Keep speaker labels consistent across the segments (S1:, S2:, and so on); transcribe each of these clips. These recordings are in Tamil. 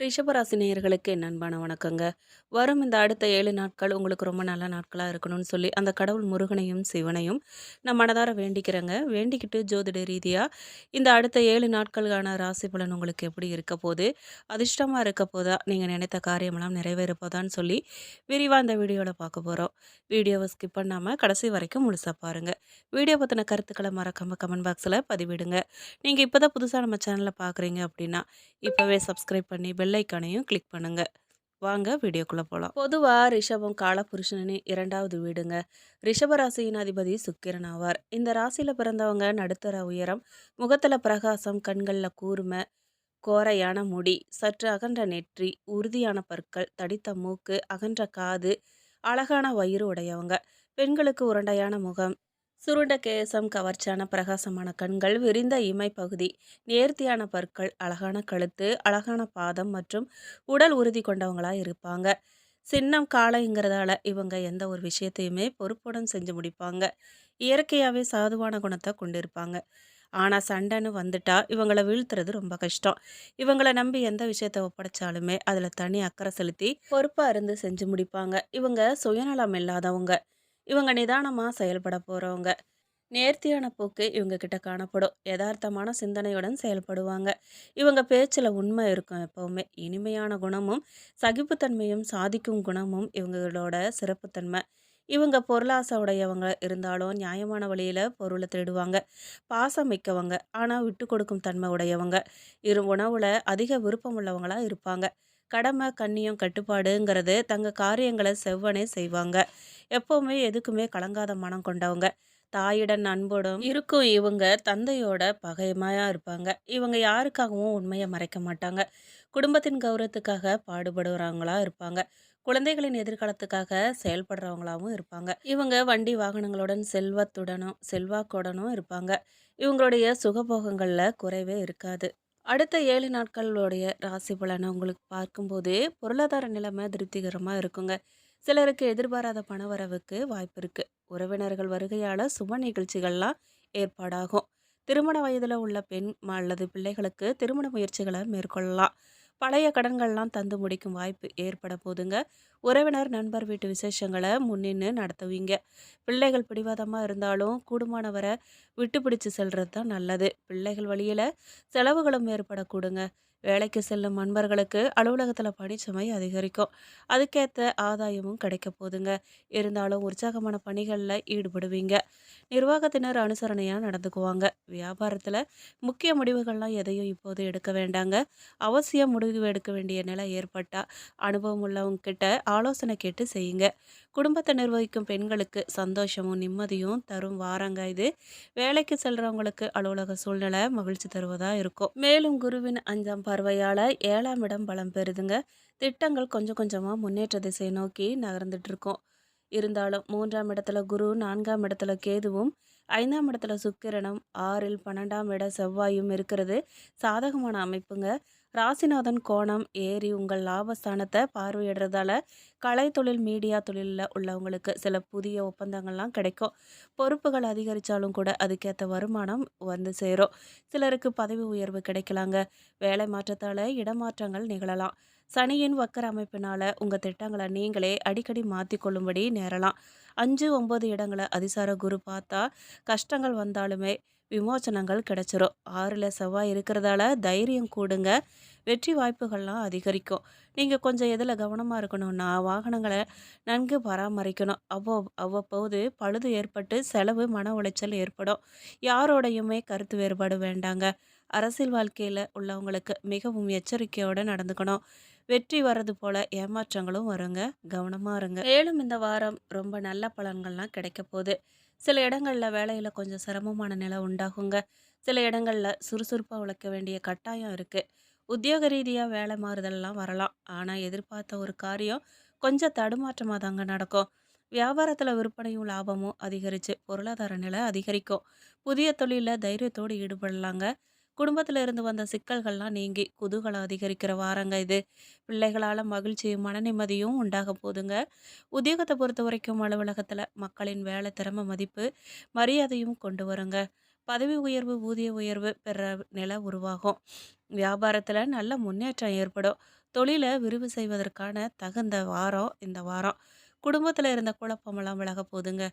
S1: ரிஷபராசி நேயர்களுக்கு வணக்கங்க. வரும் இந்த அடுத்த ஏழு நாட்கள் உங்களுக்கு ரொம்ப நல்ல நாட்களாக இருக்கணும்னு சொல்லி அந்த கடவுள் முருகனையும் சிவனையும் நான் மனதார வேண்டிக்கிறேங்க. வேண்டிக்கிட்டு ஜோதிட ரீதியாக இந்த அடுத்த ஏழு நாட்களுக்கான ராசி பலன் உங்களுக்கு எப்படி இருக்க போது அதிர்ஷ்டமாக இருக்க போதா? நீங்கள் நினைத்த காரியமெல்லாம் நிறைவேற போதான்னு சொல்லி விரிவாக இந்த வீடியோவில் பார்க்க போகிறோம் வீடியோவை ஸ்கிப் பண்ணாமல் கடைசி வரைக்கும் முழுசாக பாருங்கள் வீடியோ பற்றின கருத்துக்களை மறக்காமல் கமெண்ட் பாக்ஸில் பதிவிடுங்க. நீங்கள் இப்போ தான் புதுசாக நம்ம சேனலை பார்க்குறீங்க அப்படின்னா இப்போவே சப்ஸ்கிரைப் பண்ணி பெல் ஐக்கானையும் கிளிக் பண்ணுங்க. வாங்க வீடியோக்குள்ளே போகலாம் பொதுவாக ரிஷபம் காலபுருஷனின் இரண்டாவது வீடுங்க. ரிஷப ராசியின் அதிபதி சுக்கிரன் ஆவார். இந்த ராசியில் பிறந்தவங்க நடுத்தர உயரம் முகத்தில் பிரகாசம் கண்களில் கூர்மை கோரையான முடி சற்று அகன்ற நெற்றி உறுதியான பற்கள் தடித்த மூக்கு அகன்ற காது அழகான வயிறு உடையவங்க. பெண்களுக்கு உருண்டையான முகம் சுருண்ட கேசம் கவர்ச்சியான பிரகாசமான கண்கள் விரிந்த இமை பகுதி நேர்த்தியான பற்கள் அழகான கழுத்து அழகான பாதம் மற்றும் உடல் உறுதி கொண்டவங்களா இருப்பாங்க. சின்னம் காளைங்கிறதால இவங்க எந்த ஒரு விஷயத்தையுமே பொறுப்புடன் செஞ்சு முடிப்பாங்க. இயற்கையாகவே சாதுவான குணத்தை கொண்டிருப்பாங்க. ஆனால் சண்டைன்னு வந்துட்டா இவங்களை வீழ்த்துறது ரொம்ப கஷ்டம். இவங்களை நம்பி எந்த விஷயத்த ஒப்படைச்சாலுமே அதில் தனி அக்கறை செலுத்தி பொறுப்பாக இருந்து செஞ்சு முடிப்பாங்க. இவங்க சுயநலம் இல்லாதவங்க. இவங்க நிதானமாக செயல்பட போகிறவங்க நேர்த்தியான போக்கு இவங்க கிட்ட காணப்படும். யதார்த்தமான சிந்தனையுடன் செயல்படுவாங்க. இவங்க பேச்சில் உண்மை இருக்கும் எப்போவுமே. இனிமையான குணமும் சகிப்புத்தன்மையும் சாதிக்கும் குணமும் இவங்களோட சிறப்புத்தன்மை. இவங்க பொருளாசை உடையவங்க இருந்தாலும் நியாயமான வழியில் பொருளை திருடுவாங்க பாசம் மிக்கவங்க. ஆனால் விட்டு கொடுக்கும் தன்மை உடையவங்க. இரு உணவில் அதிக விருப்பம் உள்ளவங்களாக இருப்பாங்க. கடமை கண்ணியம் கட்டுப்பாடுங்கிறது தங்க காரியங்களை செவ்வனே செய்வாங்க. எப்போவுமே எதுக்குமே கலங்காத மனம் கொண்டவங்க. தாயுடன் அன்போடும் இருக்கும் இவங்க தந்தையோட பகைமையாக இருப்பாங்க. இவங்க யாருக்காகவும் உண்மையை மறைக்க மாட்டாங்க. குடும்பத்தின் கௌரவத்துக்காக பாடுபடுறவங்களா இருப்பாங்க. குழந்தைகளின் எதிர்காலத்துக்காக செயல்படுறவங்களாகவும் இருப்பாங்க. இவங்க வண்டி வாகனங்களுடன் செல்வத்துடனும் செல்வாக்குடனும் இருப்பாங்க. இவங்களுடைய சுகபோகங்களில் குறைவே இருக்காது. அடுத்த ஏழு நாட்களுடைய ராசி பலனை உங்களுக்கு பார்க்கும்போது பொருளாதார நிலைமை திருப்திகரமாக இருக்குங்க. சிலருக்கு எதிர்பாராத பண வரவுக்கு வாய்ப்பு இருக்குது உறவினர்கள் வருகையால் சுப நிகழ்ச்சிகள்லாம் ஏற்பாடாகும். திருமண வயதில் உள்ள பெண் அல்லது பிள்ளைகளுக்கு திருமண முயற்சிகளை மேற்கொள்ளலாம். பழைய கடன்கள்லாம் தந்து முடிக்கும் வாய்ப்பு ஏற்பட போதுங்க. உறவினர் நண்பர் வீட்டு விசேஷங்களை முன்னின்று நடத்துவீங்க. பிள்ளைகள் பிடிவாதமாக இருந்தாலும் கூடுமானவரை விட்டு பிடிச்சு செல்றது தான் நல்லது. பிள்ளைகள் வழியில் செலவுகளும் ஏற்படக்கூடுங்க. வேலைக்கு செல்லும் நண்பர்களுக்கு அலுவலகத்தில் பணிச்சுமை அதிகரிக்கும். அதுக்கேற்ற ஆதாயமும் கிடைக்க போதுங்க இருந்தாலும் உற்சாகமான பணிகளில் ஈடுபடுவீங்க. நிர்வாகத்தினர் அனுசரணையாக நடந்துக்குவாங்க. வியாபாரத்தில் முக்கிய முடிவுகள்லாம் எதையும் இப்போது எடுக்க வேண்டாங்க. அவசியம் முடிவு எடுக்க வேண்டிய நிலை ஏற்பட்டால் அனுபவம் உள்ளவங்க கிட்ட ஆலோசனை கேட்டு செய்யுங்க. குடும்பத்தை நிர்வகிக்கும் பெண்களுக்கு சந்தோஷமும் நிம்மதியும் தரும் வாரங்க இது. வேலைக்கு செல்கிறவங்களுக்கு அலுவலக சூழ்நிலை மகிழ்ச்சி தருவதாக இருக்கும். மேலும் குருவின் அஞ்சாம் பார்வையால் ஏழாம் இடம் பலம் பெறுதுங்க. திட்டங்கள் கொஞ்சம் கொஞ்சமாக முன்னேற்ற திசை நோக்கி நகர்ந்துட்டுருக்கோம். இருந்தாலும் மூன்றாம் இடத்துல குரு நான்காம் இடத்துல கேதுவும் ஐந்தாம் இடத்துல சுக்கிரனும் ஆறில் பன்னெண்டாம் இட செவ்வாயும் இருக்கிறது. சாதகமான அமைப்புங்க. ராசிநாதன் கோணம் ஏறி உங்கள் லாபஸ்தானத்தை பார்வையிடுறதால கலை தொழில் மீடியா தொழிலில் உள்ளவங்களுக்கு சில புதிய ஒப்பந்தங்கள்லாம் கிடைக்கும். பொறுப்புகள் அதிகரித்தாலும் கூட அதுக்கேற்ற வருமானம் வந்து சேரும். சிலருக்கு பதவி உயர்வு கிடைக்கலாங்க. வேலை மாற்றத்தால் இடமாற்றங்கள் நிகழலாம். சனியின் வக்கர அமைப்பினால் உங்கள் திட்டங்களை நீங்களே அடிக்கடி மாற்றி கொள்ளும்படி நேரலாம். அஞ்சு ஒம்பது இடங்களை அதிசார குரு பார்த்தா கஷ்டங்கள் வந்தாலுமே விமோச்சனங்கள் கிடைச்சிரும். ஆறில் செவ்வாய் இருக்கிறதால தைரியம் கூடுங்க. வெற்றி வாய்ப்புகள்லாம் அதிகரிக்கும். நீங்கள் கொஞ்சம் எதில் கவனமாக இருக்கணும்னா வாகனங்களை நன்கு பராமரிக்கணும். அவ்வளோ அவ்வப்போது பழுது ஏற்பட்டு செலவு மன உளைச்சல் ஏற்படும். யாரோடையுமே கருத்து வேறுபாடு வேண்டாங்க. அரசியல் வாழ்க்கையில் உள்ளவங்களுக்கு மிகவும் எச்சரிக்கையோடு நடந்துக்கணும். வெற்றி வர்றது போல ஏமாற்றங்களும் வருங்க கவனமாக இருங்க. மேலும் இந்த வாரம் ரொம்ப நல்ல பலன்கள்லாம் கிடைக்க போகுது. சில இடங்களில் வேலையில் கொஞ்சம் சிரமமான நிலை உண்டாகுங்க. சில இடங்களில் சுறுசுறுப்பாக உழைக்க வேண்டிய கட்டாயம் இருக்குது உத்தியோக ரீதியாக வேலை மாறுதல்லாம் வரலாம். ஆனால் எதிர்பார்த்த ஒரு காரியம் கொஞ்சம் தடுமாற்றமாக தாங்க நடக்கும். வியாபாரத்தில் விற்பனையும் லாபமும் அதிகரித்து பொருளாதார நிலை அதிகரிக்கும். புதிய தொழிலில் தைரியத்தோடு ஈடுபடலாங்க. குடும்பத்தில் இருந்து வந்த சிக்கல்கள்லாம் நீங்கி குதூகலம் அதிகரிக்கிற வாரங்க இது. பிள்ளைகளால் மகிழ்ச்சியும் மன நிம்மதியும் உண்டாக போதுங்க. உத்தியோகத்தை பொறுத்த வரைக்கும் அலுவலகத்தில் மக்களின் வேலை திறமை மதிப்பு மரியாதையும் கொண்டு வருங்க. பதவி உயர்வு ஊதிய உயர்வு பெற நிலை உருவாகும். வியாபாரத்தில் நல்ல முன்னேற்றம் ஏற்படும். தொழிலை விரிவு செய்வதற்கான தகுந்த வாரம் இந்த வாரம். குடும்பத்தில் இருந்த குழப்பமெல்லாம் விலக போதுங்க.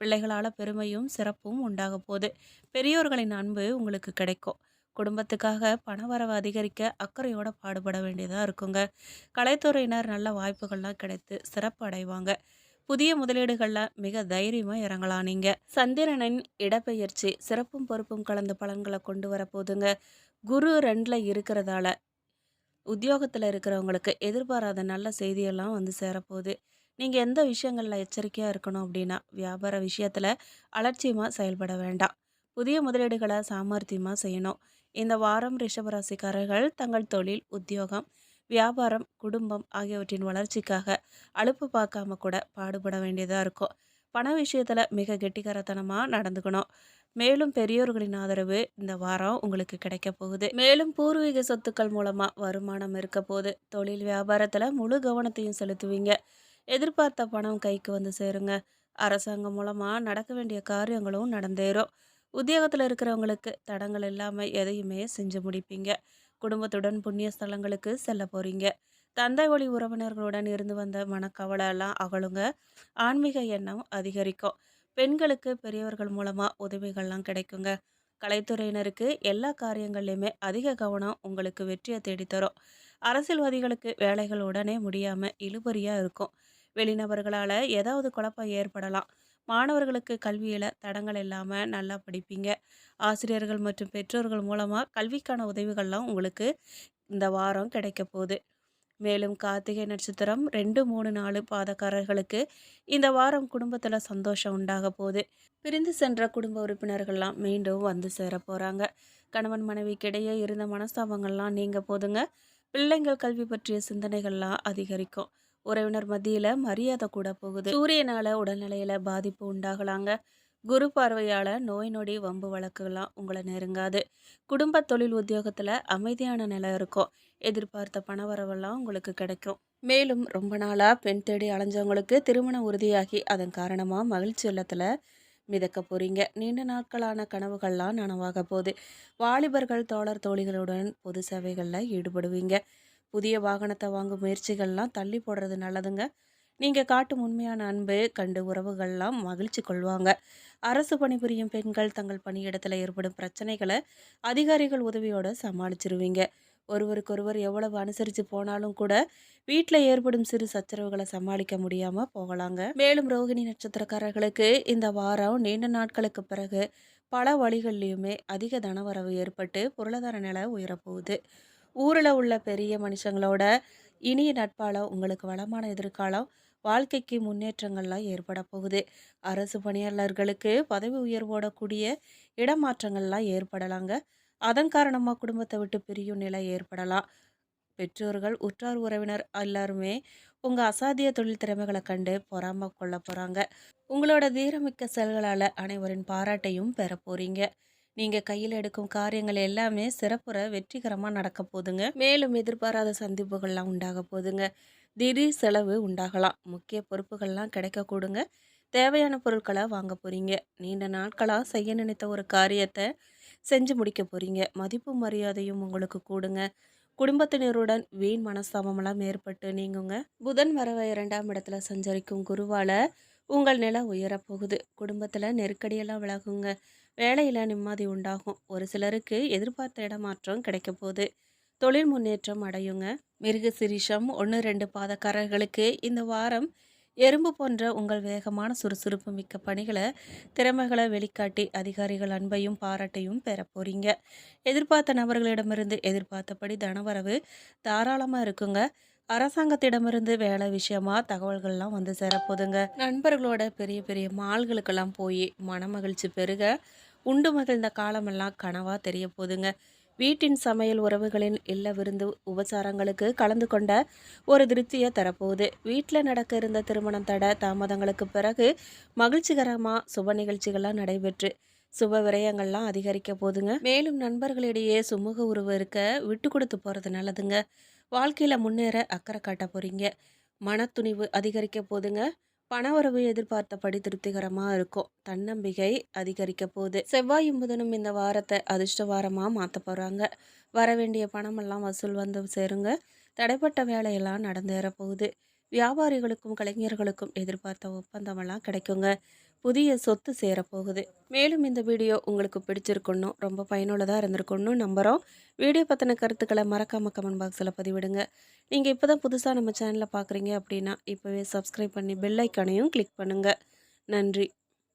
S1: பிள்ளைகளால் பெருமையும் சிறப்பும் உண்டாக போகுது. பெரியோர்களின் அன்பு உங்களுக்கு கிடைக்கும். குடும்பத்துக்காக பணவரவு அதிகரிக்க அக்கறையோட பாடுபட வேண்டியதாக இருக்குங்க. கலைத்துறையினர் நல்ல வாய்ப்புகள்லாம் கிடைத்து சிறப்பு அடைவாங்க. புதிய முதலீடுகளில் மிக தைரியமாக இறங்கலாம் நீங்கள் சந்திரனின் இடப்பெயர்ச்சி சிறப்பும் பொறுப்பும் கலந்த பலன்களை கொண்டு வர போதுங்க. குரு ரெண்டில் இருக்கிறதால உத்தியோகத்தில் இருக்கிறவங்களுக்கு எதிர்பாராத நல்ல செய்தியெல்லாம் வந்து சேரப்போகுது. நீங்கள் எந்த விஷயங்களில் எச்சரிக்கையாக இருக்கணும் அப்படின்னா வியாபார விஷயத்தில் அலட்சியமாக செயல்பட வேண்டாம். புதிய முதலீடுகளை சாமர்த்தியமாக செய்யணும். இந்த வாரம் ரிஷபராசிக்காரர்கள் தங்கள் தொழில் உத்தியோகம் வியாபாரம் குடும்பம் ஆகியவற்றின் வளர்ச்சிக்காக அலுப்பு பார்க்காம கூட பாடுபட வேண்டியதாக இருக்கும். பண விஷயத்தில் மிக கெட்டிக்காரத்தனமாக நடந்துக்கணும். மேலும் பெரியோர்களின் ஆதரவு இந்த வாரம் உங்களுக்கு கிடைக்க போகுது. மேலும் பூர்வீக சொத்துக்கள் மூலமாக வருமானம் இருக்க போகுது. தொழில் வியாபாரத்தில் முழு கவனத்தையும் செலுத்துவீங்க. எதிர்பார்த்த பணம் கைக்கு வந்து சேருங்க. அரசாங்கம் மூலமாக நடக்க வேண்டிய காரியங்களும் நடந்தேறும். உத்தியோகத்தில் இருக்கிறவங்களுக்கு தடங்கள் இல்லாமல் எதையுமே செஞ்சு முடிப்பீங்க. குடும்பத்துடன் புண்ணிய ஸ்தலங்களுக்கு செல்ல போகிறீங்க தந்தை வழி உறவினர்களுடன் இருந்து வந்த மனக்கவலை எல்லாம் ஆன்மீக எண்ணம் அதிகரிக்கும். பெண்களுக்கு பெரியவர்கள் மூலமாக உதவிகள்லாம் கிடைக்குங்க. கலைத்துறையினருக்கு எல்லா காரியங்கள்லையுமே அதிக கவனம் உங்களுக்கு வெற்றியை தேடித்தரும். அரசியல்வாதிகளுக்கு வேலைகள் உடனே முடியாமல் இழுபறியாக இருக்கும். வெளிநபர்களால் ஏதாவது குழப்பம் ஏற்படலாம். மாணவர்களுக்கு கல்வியில் தடங்கள் இல்லாமல் நல்லா படிப்பீங்க. ஆசிரியர்கள் மற்றும் பெற்றோர்கள் மூலமாக கல்விக்கான உதவிகள்லாம் உங்களுக்கு இந்த வாரம் கிடைக்க போகுது. மேலும் கார்த்திகை நட்சத்திரம் ரெண்டு மூணு நாலு பாதக்காரர்களுக்கு இந்த வாரம் குடும்பத்தில் சந்தோஷம் உண்டாக போகுது. பிரிந்து சென்ற குடும்ப உறுப்பினர்கள்லாம் மீண்டும் வந்து சேர போகிறாங்க கணவன் மனைவிக்கிடையே இருந்த மனஸ்தாபங்கள்லாம் நீங்கள் போதுங்க. பிள்ளைங்கள் கல்வி பற்றிய சிந்தனைகள்லாம் அதிகரிக்கும். உறவினர் மத்தியில் மரியாதை கூட போகுது. சூரியனால உடல்நிலையில பாதிப்பு உண்டாகலாங்க. குரு பார்வையால் நோய் நொடி வம்பு வழக்குகள்லாம் உங்களை நெருங்காது. குடும்ப தொழில் உத்தியோகத்தில் அமைதியான நிலை இருக்கும். எதிர்பார்த்த பணவரவெல்லாம் உங்களுக்கு கிடைக்கும். மேலும் ரொம்ப நாளாக பெண் தேடி அலைஞ்சவங்களுக்கு திருமணம் உறுதியாகி அதன் காரணமாக மகிழ்ச்சி இல்லத்தில் மிதக்க போகிறீங்க நீண்ட நாட்களான கனவுகள்லாம் நனவாக போகுது. வாலிபர்கள் தோழர் தோழிகளுடன் பொது சேவைகளில் ஈடுபடுவீங்க. புதிய வாகனத்தை வாங்கும் முயற்சிகள்லாம் தள்ளி போடுறது நல்லதுங்க. நீங்கள் காட்டும் உண்மையான அன்பு கண்டு உறவுகள்லாம் மகிழ்ச்சி கொள்வாங்க. அரசு பணிபுரியும் பெண்கள் தங்கள் பணியிடத்தில் ஏற்படும் பிரச்சனைகளை அதிகாரிகள் உதவியோடு சமாளிச்சிருவீங்க. ஒருவருக்கொருவர் எவ்வளவு அனுசரித்து போனாலும் கூட வீட்டில் ஏற்படும் சிறு சச்சரவுகளை சமாளிக்க முடியாமல் போகலாங்க. மேலும் ரோகிணி நட்சத்திரக்காரர்களுக்கு இந்த வாரம் நீண்ட நாட்களுக்கு பிறகு பல வழிகள்லையுமே அதிக தனவரவு ஏற்பட்டு பொருளாதார நிலை உயரப்போகுது. ஊரில் உள்ள பெரிய மனுஷங்களோட இனிய நட்பால் உங்களுக்கு வளமான எதிர்காலம் வாழ்க்கைக்கு முன்னேற்றங்கள்லாம் ஏற்பட போகுது. அரசு பணியாளர்களுக்கு பதவி உயர்வோட கூடிய இடமாற்றங்கள்லாம் ஏற்படலாங்க. அதன் காரணமாக குடும்பத்தை விட்டு பிரியும் நிலை ஏற்படலாம். பெற்றோர்கள் உற்றார் உறவினர் எல்லாருமே உங்கள் அசாத்திய தொழில் திறமைகளை கண்டு பொறாம கொள்ள போகிறாங்க உங்களோட தீரமிக்க செயல்களால் அனைவரின் பாராட்டையும் பெற போகிறீங்க நீங்கள் கையில் எடுக்கும் காரியங்கள் எல்லாமே சிறப்புற வெற்றிகரமாக நடக்க போதுங்க. மேலும் எதிர்பாராத சந்திப்புகள்லாம் உண்டாக போதுங்க. திடீர் செலவு உண்டாகலாம். முக்கிய பொறுப்புகள்லாம் கிடைக்க கூடுங்க தேவையான பொருட்களை வாங்க போகிறீங்க நீண்ட நாட்களாக செய்ய நினைத்த ஒரு காரியத்தை செஞ்சு முடிக்க போகிறீங்க மதிப்பு மரியாதையும் உங்களுக்கு கூடுங்க. குடும்பத்தினருடன் வீண் மனஸ்தாபமெல்லாம் ஏற்பட்டு நீங்குங்க. புதன் வரவ இரண்டாம் இடத்துல சஞ்சரிக்கும் குருவால் உங்கள் நிலை உயரப்போகுது குடும்பத்தில் நெருக்கடியெல்லாம் விலகுங்க. வேலையில் நிம்மதி உண்டாகும். ஒரு சிலருக்கு எதிர்பார்த்த இடமாற்றம் கிடைக்க போகுது தொழில் முன்னேற்றம் அடையுங்க. மிருக சிரிஷம் ஒன்று ரெண்டு பாதக்காரர்களுக்கு இந்த வாரம் எறும்பு போன்ற உங்கள் வேகமான சுறுசுறுப்பு மிக்க பணிகளை திறமைகளை வெளிக்காட்டி அதிகாரிகள் அன்பையும் பாராட்டையும் பெற போறீங்க. எதிர்பார்த்த நபர்களிடமிருந்து எதிர்பார்த்தபடி தனவரவு தாராளமாக இருக்குங்க. அரசாங்கத்திடமிருந்து வேலை விஷயமா தகவல்கள்லாம் வந்து சேரப்போதுங்க நண்பர்களோட பெரிய பெரிய மால்களுக்கெல்லாம் போய் மனமகிழ்ச்சி பெருக உண்டு மகிழ்ந்த காலமெல்லாம் கனவாக தெரிய போதுங்க. வீட்டின் சமையல் உறவுகளின் இல்ல விருந்து உபசாரங்களுக்கு கலந்து கொண்ட ஒரு திருப்தியை தரப்போகுது. வீட்டில் நடக்க இருந்த திருமணம் தட தாமதங்களுக்கு பிறகு மகிழ்ச்சிகரமாக சுப நிகழ்ச்சிகள்லாம் நடைபெற்று சுப விரயங்கள்லாம் அதிகரிக்க போதுங்க. மேலும் நண்பர்களிடையே சுமூக உறவு இருக்க விட்டு கொடுத்து போகிறது நல்லதுங்க. வாழ்க்கையில் முன்னேற அக்கறை காட்ட போகிறீங்க மனத்துணிவு அதிகரிக்க போதுங்க. பணவரவு எதிர்பார்த்தபடி திருப்திகரமாக இருக்கும். தன்னம்பிக்கை அதிகரிக்க போகுது. செவ்வாயும் புதனும் இந்த வாரத்தை அதிர்ஷ்ட வாரமாக மாற்ற போகிறாங்க வர வேண்டிய பணமெல்லாம் வசூல் வந்து சேருங்க. தடைப்பட்ட வேலையெல்லாம் நடந்தேற போகுது. வியாபாரிகளுக்கும் கலைஞர்களுக்கும் எதிர்பார்த்த ஒப்பந்தமெல்லாம் கிடைக்குங்க. புதிய சொத்து சேரப்போகுது. மேலும் இந்த வீடியோ உங்களுக்கு பிடிச்சிருக்கணும் ரொம்ப பயனுள்ளதாக இருந்திருக்கணும் நம்புகிறோம் வீடியோ பற்றின கருத்துக்களை மறக்காம கமெண்ட் பாக்ஸில் பதிவிடுங்க. நீங்கள் இப்போ தான் புதுசாக நம்ம சேனலை பார்க்குறீங்க அப்படின்னா இப்போவே சப்ஸ்கிரைப் பண்ணி பெல் ஐக்கானையும் கிளிக் பண்ணுங்கள் நன்றி.